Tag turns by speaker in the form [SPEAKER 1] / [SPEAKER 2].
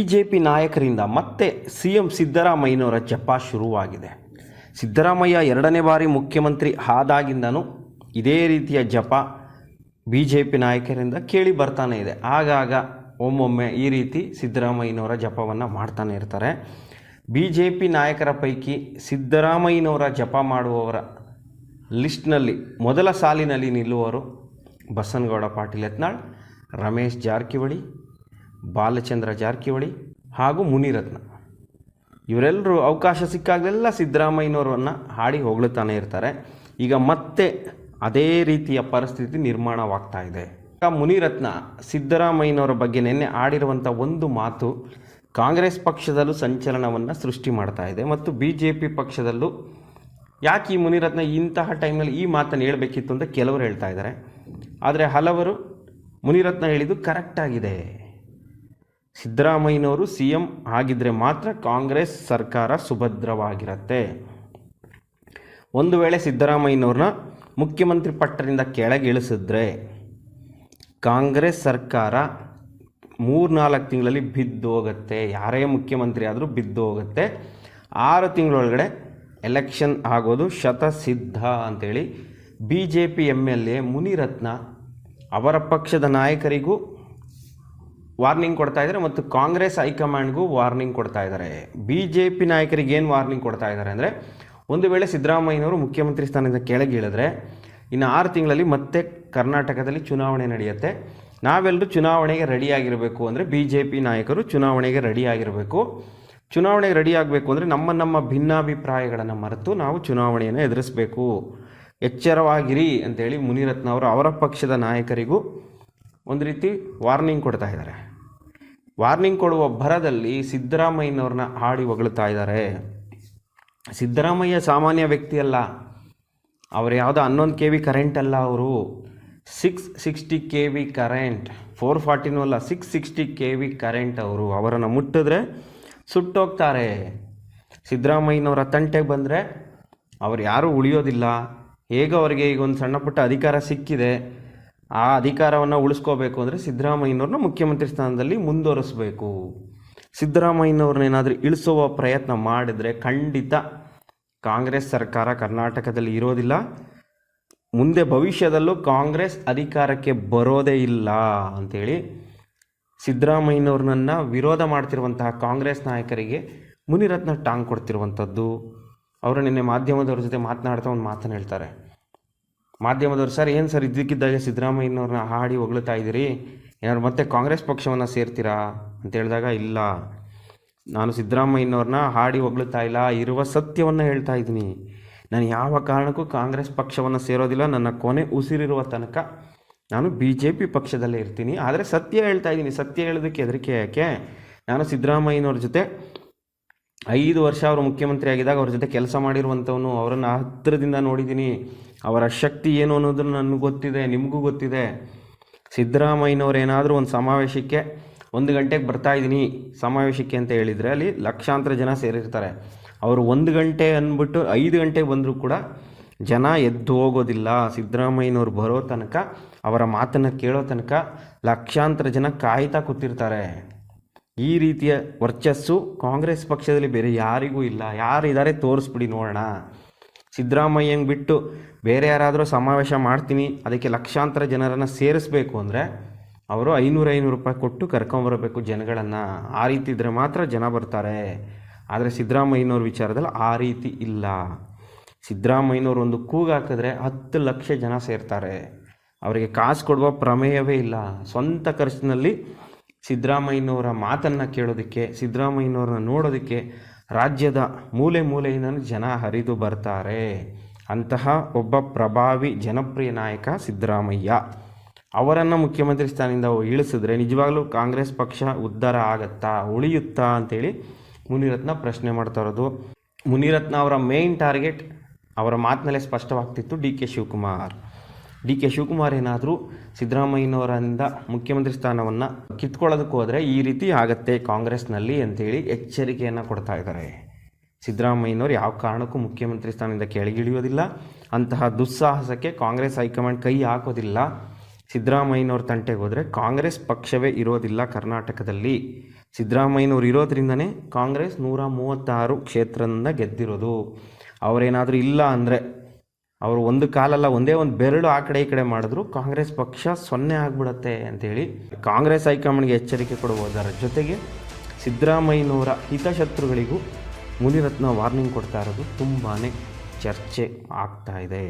[SPEAKER 1] BJP ನಾಯಕರಿಂದ ಮತ್ತೆ CM ಸಿದ್ದರಾಮಯ್ಯನವರ ಜಪ ಶುರುವಾಗಿದೆ. ಸಿದ್ದರಾಮಯ್ಯ ಎರಡನೇ ಬಾರಿ ಮುಖ್ಯಮಂತ್ರಿ ಆದಾಗಿಂದನೂ ಇದೇ ರೀತಿಯ ಜಪ ಬಿ ಜೆ ಪಿ ನಾಯಕರಿಂದ ಕೇಳಿ ಬರ್ತಾನೆ ಇದೆ. ಆಗಾಗ ಒಮ್ಮೊಮ್ಮೆ ಈ ರೀತಿ ಸಿದ್ದರಾಮಯ್ಯನವರ ಜಪವನ್ನು ಮಾಡ್ತಾನೆ ಇರ್ತಾರೆ. ಬಿ ಜೆ ಪಿ ನಾಯಕರ ಪೈಕಿ ಸಿದ್ದರಾಮಯ್ಯನವರ ಜಪ ಮಾಡುವವರ ಲಿಸ್ಟ್ನಲ್ಲಿ ಮೊದಲ ಸಾಲಿನಲ್ಲಿ ನಿಲ್ಲುವವರು ಬಸನಗೌಡ ಪಾಟೀಲ್ ಯತ್ನಾಳ್, ರಮೇಶ್ ಜಾರಕಿಹೊಳಿ ಬಾಲಚಂದ್ರ ಜಾರಕಿಹೊಳಿ ಹಾಗೂ ಮುನಿರತ್ನ. ಇವರೆಲ್ಲರೂ ಅವಕಾಶ ಸಿಕ್ಕಾಗಲೆಲ್ಲ ಸಿದ್ದರಾಮಯ್ಯನವರನ್ನು ಹಾಡಿ ಹೊಗಳುತ್ತಾನೆ ಇರ್ತಾರೆ. ಈಗ ಮತ್ತೆ ಅದೇ ರೀತಿಯ ಪರಿಸ್ಥಿತಿ ನಿರ್ಮಾಣವಾಗ್ತಾ ಇದೆ. ಮುನಿರತ್ನ ಸಿದ್ದರಾಮಯ್ಯನವರ ಬಗ್ಗೆ ನಿನ್ನೆ ಆಡಿರುವಂಥ ಒಂದು ಮಾತು ಕಾಂಗ್ರೆಸ್ ಪಕ್ಷದಲ್ಲೂ ಸಂಚಲನವನ್ನು ಸೃಷ್ಟಿ ಮಾಡ್ತಾ ಇದೆ ಮತ್ತು ಬಿ ಜೆ ಪಿ ಪಕ್ಷದಲ್ಲೂ ಯಾಕೆ ಈ ಮುನಿರತ್ನ ಇಂತಹ ಟೈಮ್ನಲ್ಲಿ ಈ ಮಾತನ್ನು ಹೇಳಬೇಕಿತ್ತು ಅಂತ ಕೆಲವರು ಹೇಳ್ತಾ ಇದ್ದಾರೆ. ಆದರೆ ಹಲವರು ಮುನಿರತ್ನ ಹೇಳಿದ್ದು ಕರೆಕ್ಟಾಗಿದೆ ಸಿದ್ದರಾಮಯ್ಯನವರು ಸಿ ಎಂ ಆಗಿದ್ದರೆ ಮಾತ್ರ ಕಾಂಗ್ರೆಸ್ ಸರ್ಕಾರ ಸುಭದ್ರವಾಗಿರುತ್ತೆ. ಒಂದು ವೇಳೆ ಸಿದ್ದರಾಮಯ್ಯನವ್ರನ್ನ ಮುಖ್ಯಮಂತ್ರಿ ಪಟ್ಟದಿಂದ ಕೆಳಗೆ ಇಳಿಸಿದ್ರೆ ಕಾಂಗ್ರೆಸ್ ಸರ್ಕಾರ ಮೂರ್ನಾಲ್ಕು ತಿಂಗಳಲ್ಲಿ ಬಿದ್ದು ಹೋಗುತ್ತೆ. ಯಾರೇ ಮುಖ್ಯಮಂತ್ರಿ ಆದರೂ ಬಿದ್ದು ಹೋಗುತ್ತೆ. ಆರು ತಿಂಗಳೊಳಗಡೆ ಎಲೆಕ್ಷನ್ ಆಗೋದು ಶತಸಿದ್ಧ ಅಂತೇಳಿ B J P M L A Munirathna ಅವರ ಪಕ್ಷದ ನಾಯಕರಿಗೂ ವಾರ್ನಿಂಗ್ ಕೊಡ್ತಾ ಇದ್ದಾರೆ ಮತ್ತು ಕಾಂಗ್ರೆಸ್ ಹೈಕಮಾಂಡ್ಗೂ ವಾರ್ನಿಂಗ್ ಕೊಡ್ತಾ ಇದ್ದಾರೆ. ಬಿ ಜೆ ಪಿ ನಾಯಕರಿಗೆ ಏನು ವಾರ್ನಿಂಗ್ ಕೊಡ್ತಾ ಇದ್ದಾರೆ ಅಂದರೆ, ಒಂದು ವೇಳೆ ಸಿದ್ದರಾಮಯ್ಯನವರು ಮುಖ್ಯಮಂತ್ರಿ ಸ್ಥಾನದಿಂದ ಕೆಳಗೆ ಇಳಿದ್ರೆ ಇನ್ನು ಆರು ತಿಂಗಳಲ್ಲಿ ಮತ್ತೆ ಕರ್ನಾಟಕದಲ್ಲಿ ಚುನಾವಣೆ ನಡೆಯುತ್ತೆ. ನಾವೆಲ್ಲರೂ ಚುನಾವಣೆಗೆ ರೆಡಿಯಾಗಿರಬೇಕು ಅಂದರೆ ಬಿ ಜೆ ಪಿ ನಾಯಕರು ಚುನಾವಣೆಗೆ ರೆಡಿಯಾಗಿರಬೇಕು. ಚುನಾವಣೆಗೆ ರೆಡಿ ಆಗಬೇಕು ಅಂದರೆ ನಮ್ಮ ನಮ್ಮ ಭಿನ್ನಾಭಿಪ್ರಾಯಗಳನ್ನು ಮರೆತು ನಾವು ಚುನಾವಣೆಯನ್ನು ಎದುರಿಸಬೇಕು. ಎಚ್ಚರವಾಗಿರಿ ಅಂತೇಳಿ ಮುನಿರತ್ನ ಅವರು ಅವರ ಪಕ್ಷದ ನಾಯಕರಿಗೂ ಒಂದು ರೀತಿ ವಾರ್ನಿಂಗ್ ಕೊಡ್ತಾ ಇದ್ದಾರೆ. ವಾರ್ನಿಂಗ್ ಕೊಡುವ ಭರದಲ್ಲಿ ಸಿದ್ದರಾಮಯ್ಯನವ್ರನ್ನ ಹಾಡಿ ಹೊಗಳ್ತಾ ಇದ್ದಾರೆ. ಸಿದ್ದರಾಮಯ್ಯ ಸಾಮಾನ್ಯ ವ್ಯಕ್ತಿ ಅಲ್ಲ ಅವ್ರು ಯಾವುದೋ ಹನ್ನೊಂದು ಕೆ ವಿ ಕರೆಂಟ್ ಅಲ್ಲ ಅವರು. Six sixty K V current, four ಫಾರ್ಟಿನೂ ಅಲ್ಲ, six sixty K V current ಅವರು. ಅವರನ್ನು ಮುಟ್ಟಿದ್ರೆ ಸುಟ್ಟೋಗ್ತಾರೆ. ಸಿದ್ದರಾಮಯ್ಯನವರ ತಂಟೆಗೆ ಬಂದರೆ ಅವ್ರು ಯಾರೂ ಉಳಿಯೋದಿಲ್ಲ. ಹೇಗೋ ಅವರಿಗೆ ಈಗ ಒಂದು ಸಣ್ಣ ಪುಟ್ಟ ಅಧಿಕಾರ ಸಿಕ್ಕಿದೆ. ಆ ಅಧಿಕಾರವನ್ನು ಉಳಿಸ್ಕೋಬೇಕು ಅಂದರೆ ಸಿದ್ದರಾಮಯ್ಯನವ್ರನ್ನ ಮುಖ್ಯಮಂತ್ರಿ ಸ್ಥಾನದಲ್ಲಿ ಮುಂದುವರಿಸಬೇಕು. ಸಿದ್ದರಾಮಯ್ಯನವ್ರನ್ನೇನಾದರೂ ಇಳಿಸುವ ಪ್ರಯತ್ನ ಮಾಡಿದರೆ ಖಂಡಿತ ಕಾಂಗ್ರೆಸ್ ಸರ್ಕಾರ ಕರ್ನಾಟಕದಲ್ಲಿ ಇರೋದಿಲ್ಲ. ಮುಂದೆ ಭವಿಷ್ಯದಲ್ಲೂ ಕಾಂಗ್ರೆಸ್ ಅಧಿಕಾರಕ್ಕೆ ಬರೋದೇ ಇಲ್ಲ ಅಂಥೇಳಿ ಸಿದ್ದರಾಮಯ್ಯನವ್ರನ್ನ ವಿರೋಧ ಮಾಡ್ತಿರುವಂತಹ ಕಾಂಗ್ರೆಸ್ ನಾಯಕರಿಗೆ ಮುನಿರತ್ನ ಟಾಂಗ್ ಕೊಡ್ತಿರುವಂಥದ್ದು. ಅವರು ನಿನ್ನೆ ಮಾಧ್ಯಮದವ್ರ ಜೊತೆ ಮಾತನಾಡ್ತಾ ಒಂದು ಮಾತನ್ನು ಹೇಳ್ತಾರೆ. ಮಾಧ್ಯಮದವ್ರು, ಸರ್, ಏನು ಸರ್ ಇದ್ದಕ್ಕಿದ್ದಾಗೆ ಸಿದ್ದರಾಮಯ್ಯನವ್ರನ್ನ ಹಾಡಿ ಹೊಗಳ್ತಾ ಇದ್ದೀರಿ? ಏನಾದ್ರು ಮತ್ತೆ ಕಾಂಗ್ರೆಸ್ ಪಕ್ಷವನ್ನು ಸೇರ್ತೀರಾ? ಅಂತ ಹೇಳಿದಾಗ, ಇಲ್ಲ. ನಾನು ಸಿದ್ದರಾಮಯ್ಯನವ್ರನ್ನ ಹಾಡಿ ಹೊಗಳ್ತಾ ಇಲ್ಲ. ಇರುವ ಸತ್ಯವನ್ನು ಹೇಳ್ತಾ ಇದ್ದೀನಿ. ನಾನು ಯಾವ ಕಾರಣಕ್ಕೂ ಕಾಂಗ್ರೆಸ್ ಪಕ್ಷವನ್ನು ಸೇರೋದಿಲ್ಲ. ನನ್ನ ಕೊನೆ ಉಸಿರಿರುವ ತನಕ ನಾನು ಬಿ ಜೆ ಪಿ ಪಕ್ಷದಲ್ಲೇ ಇರ್ತೀನಿ. ಆದರೆ ಸತ್ಯ ಹೇಳ್ತಾ ಇದ್ದೀನಿ. ಸತ್ಯ ಹೇಳೋದಕ್ಕೆ ಹೆದರಿಕೆ ಯಾಕೆ? ನಾನು ಸಿದ್ದರಾಮಯ್ಯನವ್ರ ಜೊತೆ ಐದು ವರ್ಷ ಅವರು ಮುಖ್ಯಮಂತ್ರಿ ಆಗಿದ್ದಾಗ ಅವ್ರ ಜೊತೆ ಕೆಲಸ ಮಾಡಿರುವಂಥವನು ಅವರನ್ನು ಹತ್ತಿರದಿಂದ ನೋಡಿದ್ದೀನಿ. ಅವರ ಶಕ್ತಿ ಏನು ಅನ್ನೋದನ್ನು ನನಗೆ ಗೊತ್ತಿದೆ, ನಿಮಗೂ ಗೊತ್ತಿದೆ. ಸಿದ್ದರಾಮಯ್ಯನವ್ರು ಏನಾದರೂ ಒಂದು ಸಮಾವೇಶಕ್ಕೆ ಒಂದು ಗಂಟೆಗೆ ಬರ್ತಾ ಇದ್ದೀನಿ ಸಮಾವೇಶಕ್ಕೆ ಅಂತ ಹೇಳಿದರೆ ಅಲ್ಲಿ ಲಕ್ಷಾಂತರ ಜನ ಸೇರಿರ್ತಾರೆ. ಅವರು ಒಂದು ಗಂಟೆ ಅಂದ್ಬಿಟ್ಟು ಐದು ಗಂಟೆಗೆ ಬಂದರೂ ಕೂಡ ಜನ ಎದ್ದು ಹೋಗೋದಿಲ್ಲ. ಸಿದ್ದರಾಮಯ್ಯನವ್ರು ಬರೋ ತನಕ, ಅವರ ಮಾತನ್ನು ಕೇಳೋ ತನಕ ಲಕ್ಷಾಂತರ ಜನ ಕಾಯ್ತಾ ಕೂತಿರ್ತಾರೆ. ಈ ರೀತಿಯ ವರ್ಚಸ್ಸು ಕಾಂಗ್ರೆಸ್ ಪಕ್ಷದಲ್ಲಿ ಬೇರೆ ಯಾರಿಗೂ ಇಲ್ಲ. ಯಾರಿದ್ದಾರೆ ತೋರಿಸ್ಬಿಡಿ ನೋಡೋಣ. ಸಿದ್ದರಾಮಯ್ಯಂಗೆ ಬಿಟ್ಟು ಬೇರೆ ಯಾರಾದರೂ ಸಮಾವೇಶ ಮಾಡ್ತೀನಿ, ಅದಕ್ಕೆ ಲಕ್ಷಾಂತರ ಜನರನ್ನು ಸೇರಿಸ್ಬೇಕು ಅಂದರೆ ಅವರು ಐನೂರು ಐನೂರು ರೂಪಾಯಿ ಕೊಟ್ಟು ಕರ್ಕೊಂಬರಬೇಕು ಜನಗಳನ್ನು. ಆ ರೀತಿ ಇದ್ದರೆ ಮಾತ್ರ ಜನ ಬರ್ತಾರೆ. ಆದರೆ ಸಿದ್ದರಾಮಯ್ಯನವ್ರ ವಿಚಾರದಲ್ಲಿ ಆ ರೀತಿ ಇಲ್ಲ. ಸಿದ್ದರಾಮಯ್ಯನವ್ರು ಒಂದು ಕೂಗು ಹಾಕಿದ್ರೆ ಹತ್ತು ಲಕ್ಷ ಜನ ಸೇರ್ತಾರೆ. ಅವರಿಗೆ ಕಾಸು ಕೊಡುವ ಪ್ರಮೇಯವೇ ಇಲ್ಲ. ಸ್ವಂತ ಖರ್ಚಿನಲ್ಲಿ ಸಿದ್ದರಾಮಯ್ಯನವರ ಮಾತನ್ನು ಕೇಳೋದಕ್ಕೆ, ಸಿದ್ದರಾಮಯ್ಯನವ್ರನ್ನ ನೋಡೋದಕ್ಕೆ ರಾಜ್ಯದ ಮೂಲೆ ಮೂಲೆಯಿಂದ ಜನ ಹರಿದು ಬರ್ತಾರೆ. ಅಂತಹ ಒಬ್ಬ ಪ್ರಭಾವಿ ಜನಪ್ರಿಯ ನಾಯಕ ಸಿದ್ದರಾಮಯ್ಯ. ಅವರನ್ನು ಮುಖ್ಯಮಂತ್ರಿ ಸ್ಥಾನದಿಂದ ಇಳಿಸಿದ್ರೆ ನಿಜವಾಗ್ಲೂ ಕಾಂಗ್ರೆಸ್ ಪಕ್ಷ ಉದ್ಧಾರ ಆಗತ್ತಾ, ಉಳಿಯುತ್ತಾ ಅಂತೇಳಿ ಮುನಿರತ್ನ ಪ್ರಶ್ನೆ ಮಾಡ್ತಾ ಇರೋದು. ಮುನಿರತ್ನ ಅವರ ಮೇನ್ ಟಾರ್ಗೆಟ್ ಅವರ ಮಾತಿನಲ್ಲೇ ಸ್ಪಷ್ಟವಾಗ್ತಿತ್ತು D K Shivakumar. D K Shivakumar ಏನಾದರೂ ಸಿದ್ದರಾಮಯ್ಯನವರಿಂದ ಮುಖ್ಯಮಂತ್ರಿ ಸ್ಥಾನವನ್ನು ಕಿತ್ಕೊಳ್ಳೋದಕ್ಕೆ ಹೋದರೆ ಈ ರೀತಿ ಆಗತ್ತೆ ಕಾಂಗ್ರೆಸ್ನಲ್ಲಿ ಅಂತೇಳಿ ಎಚ್ಚರಿಕೆಯನ್ನು ಕೊಡ್ತಾ ಇದ್ದಾರೆ. ಸಿದ್ದರಾಮಯ್ಯನವರು ಯಾವ ಕಾರಣಕ್ಕೂ ಮುಖ್ಯಮಂತ್ರಿ ಸ್ಥಾನದಿಂದ ಕೆಳಗಿಳಿಯೋದಿಲ್ಲ. ಅಂತಹ ದುಸ್ಸಾಹಸಕ್ಕೆ ಕಾಂಗ್ರೆಸ್ ಹೈಕಮಾಂಡ್ ಕೈ ಹಾಕೋದಿಲ್ಲ. ಸಿದ್ದರಾಮಯ್ಯನವ್ರ ತಂಟೆಗೆ ಹೋದರೆ ಕಾಂಗ್ರೆಸ್ ಪಕ್ಷವೇ ಇರೋದಿಲ್ಲ ಕರ್ನಾಟಕದಲ್ಲಿ. ಸಿದ್ದರಾಮಯ್ಯನವ್ರು ಇರೋದ್ರಿಂದನೇ ಕಾಂಗ್ರೆಸ್ ನೂರ ಮೂವತ್ತಾರು ಕ್ಷೇತ್ರದಿಂದ ಗೆದ್ದಿರೋದು. ಅವರೇನಾದರೂ ಇಲ್ಲ ಅಂದರೆ ಅವರು ಒಂದು ಕಾಲಲ್ಲ, ಒಂದೇ ಒಂದು ಬೆರಳು ಆ ಕಡೆ ಈ ಕಡೆ ಮಾಡಿದ್ರು. ಕಾಂಗ್ರೆಸ್ ಪಕ್ಷ ಸೊನ್ನೆ ಆಗಿಬಿಡತ್ತೆ ಅಂತೇಳಿ ಕಾಂಗ್ರೆಸ್ ಹೈಕಮಾಂಡ್ಗೆ ಎಚ್ಚರಿಕೆ ಕೊಡುವುದರ ಜೊತೆಗೆ ಸಿದ್ದರಾಮಯ್ಯನವರ ಹಿತಶತ್ರುಗಳಿಗೂ ಮುನಿರತ್ನ ವಾರ್ನಿಂಗ್ ಕೊಡ್ತಾ ಇರೋದು ತುಂಬಾ ಚರ್ಚೆ ಆಗ್ತಾ ಇದೆ.